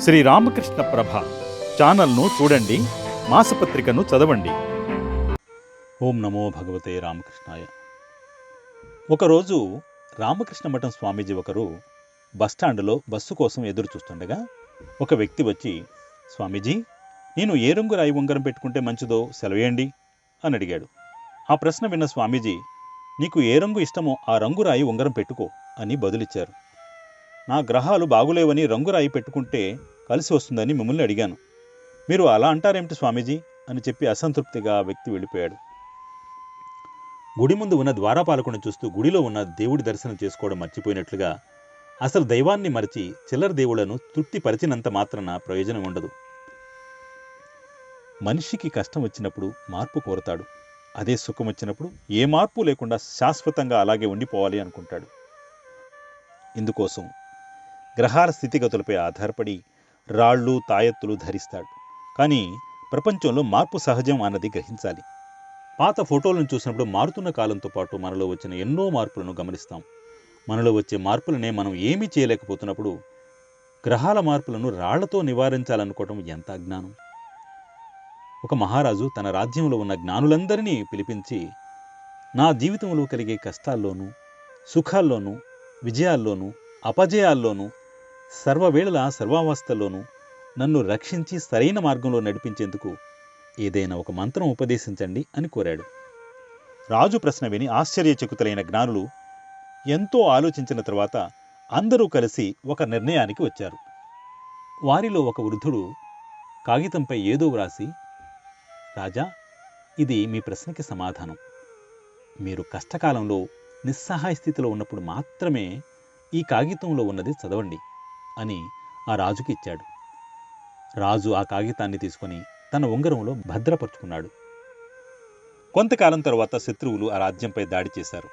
శ్రీ రామకృష్ణ ప్రభ ఛానల్ను చూడండి మాసపత్రికను చదవండి. ఓం నమో భగవతే రామకృష్ణాయ. ఒకరోజు రామకృష్ణ మఠం స్వామీజీ ఒకరు బస్టాండ్లో బస్సు కోసం ఎదురు చూస్తుండగా ఒక వ్యక్తి వచ్చి స్వామీజీ నేను ఏ రంగు రాయి ఉంగరం పెట్టుకుంటే మంచిదో సెలవేయండి అని అడిగాడు. ఆ ప్రశ్న విన్న స్వామీజీ నీకు ఏ రంగు ఇష్టమో ఆ రంగు రాయి ఉంగరం పెట్టుకో అని బదులిచ్చారు. నా గ్రహాలు బాగులేవని రంగు రాయి పెట్టుకుంటే కలిసి వస్తుందని మిమ్మల్ని అడిగాను. మీరు అలా అంటారేమిటి స్వామీజీ? అని చెప్పి అసంతృప్తిగా ఆ వ్యక్తి వెళ్ళిపోయాడు. గుడి ముందు ఉన్న ద్వారపాలకుని చూస్తూ గుడిలో ఉన్న దేవుడి దర్శనం చేసుకోవడం మర్చిపోయినట్లుగా అసలు దైవాన్ని మరిచి చిల్లర దేవుళ్ళను తృప్తిపరిచినంత మాత్రాన ప్రయోజనం ఉండదు. మనిషికి కష్టం వచ్చినప్పుడు మార్పు కోరతాడు. అదే సుఖం వచ్చినప్పుడు ఏ మార్పు లేకుండా శాశ్వతంగా అలాగే ఉండిపోవాలి అనుకుంటాడు. ఇందుకోసం గ్రహాల స్థితిగతులపై ఆధారపడి రాళ్ళు తాయెత్తులు ధరిస్తాడు. కానీ ప్రపంచంలో మార్పు సహజం అన్నది గ్రహించాలి. పాత ఫోటోలను చూసినప్పుడు మారుతున్న కాలంతో పాటు మనలో వచ్చిన ఎన్నో మార్పులను గమనిస్తాం. మనలో వచ్చే మార్పులనే మనం ఏమీ చేయలేకపోతున్నప్పుడు గ్రహాల మార్పులను రాళ్ళతో నివారించాలనుకోవటం ఎంత అజ్ఞానం! ఒక మహారాజు తన రాజ్యంలో ఉన్న జ్ఞానులందరినీ పిలిపించి నా జీవితంలో కలిగే కష్టాల్లోనూ సుఖాల్లోనూ విజయాల్లోనూ అపజయాల్లోనూ సర్వవేళలా సర్వావస్థల్లోనూ నన్ను రక్షించి సరైన మార్గంలో నడిపించేందుకు ఏదైనా ఒక మంత్రం ఉపదేశించండి అని కోరాడు. రాజు ప్రశ్న విని ఆశ్చర్యచకుతులైన జ్ఞానులు ఎంతో ఆలోచించిన తర్వాత అందరూ కలిసి ఒక నిర్ణయానికి వచ్చారు. వారిలో ఒక వృద్ధుడు కాగితంపై ఏదో వ్రాసి రాజా ఇది మీ ప్రశ్నకి సమాధానం. మీరు కష్టకాలంలో నిస్సహాయ స్థితిలో ఉన్నప్పుడు మాత్రమే ఈ కాగితంలో ఉన్నది చదవండి. అని ఆ రాజుకి ఇచ్చాడు. రాజు ఆ కాగితాన్ని తీసుకొని తన ఉంగరంలో భద్రపరుచుకున్నాడు. కొంతకాలం తరువాత శత్రువులు ఆ రాజ్యంపై దాడి చేశారు.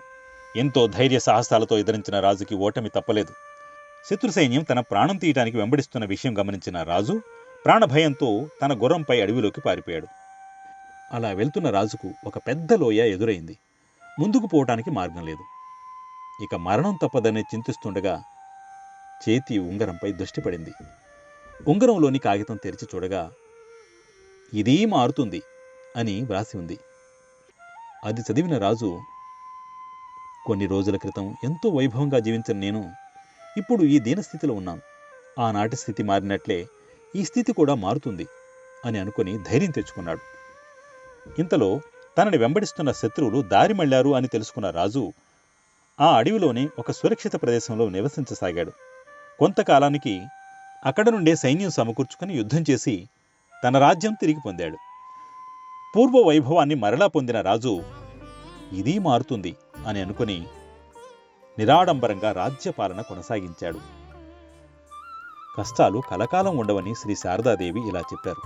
ఎంతో ధైర్య సాహసాలతో ఎదిరించిన రాజుకి ఓటమి తప్పలేదు. శత్రు సైన్యం తన ప్రాణం తీయటానికి వెంబడిస్తున్న విషయం గమనించిన రాజు ప్రాణభయంతో తన గుర్రంపై అడవిలోకి పారిపోయాడు. అలా వెళ్తున్న రాజుకు ఒక పెద్ద లోయ ఎదురైంది. ముందుకు పోవటానికి మార్గం లేదు. ఇక మరణం తప్పదని చింతిస్తుండగా చేతి ఉంగరంపై దృష్టి పడింది. ఉంగరంలోని కాగితం తెరిచి చూడగా ఇది మారుతుంది అని వ్రాసి ఉంది. అది చదివిన రాజు కొన్ని రోజుల క్రితం ఎంతో వైభవంగా జీవించిన నేను ఇప్పుడు ఈ దీనస్థితిలో ఉన్నాను. ఆనాటి స్థితి మారినట్లే ఈ స్థితి కూడా మారుతుంది అని అనుకుని ధైర్యం తెచ్చుకున్నాడు. ఇంతలో తనని వెంబడిస్తున్న శత్రువులు దారి మళ్ళారు అని తెలుసుకున్న రాజు ఆ అడవిలోనే ఒక సురక్షిత ప్రదేశంలో నివసించసాగాడు. కొంతకాలానికి అక్కడ నుండే సైన్యం సమకూర్చుకుని యుద్ధం చేసి తన రాజ్యం తిరిగి పొందాడు. పూర్వ వైభవాన్ని మరలా పొందిన రాజు ఇదీ మారుతుంది అని అనుకుని నిరాడంబరంగా రాజ్యపాలన కొనసాగించాడు. కష్టాలు కలకాలం ఉండవని శ్రీ శారదాదేవి ఇలా చెప్పారు.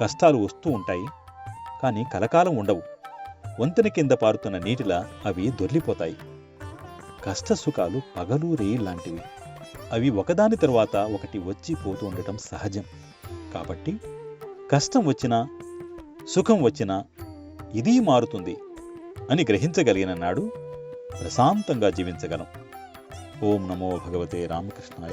కష్టాలు వస్తూ ఉంటాయి కానీ కలకాలం ఉండవు. వంతెన కింద పారుతున్న నీటిలా అవి దొర్లిపోతాయి. కష్టసుఖాలు పగలు రేయి లాంటివి. అవి ఒకదాని తరువాత ఒకటి వచ్చి పోతూ ఉండటం సహజం. కాబట్టి కష్టం వచ్చినా సుఖం వచ్చినా ఇదీ మారుతుంది అని గ్రహించగలిగిన నాడు ప్రశాంతంగా జీవించగలం. ఓం నమో భగవతే రామకృష్ణాయ.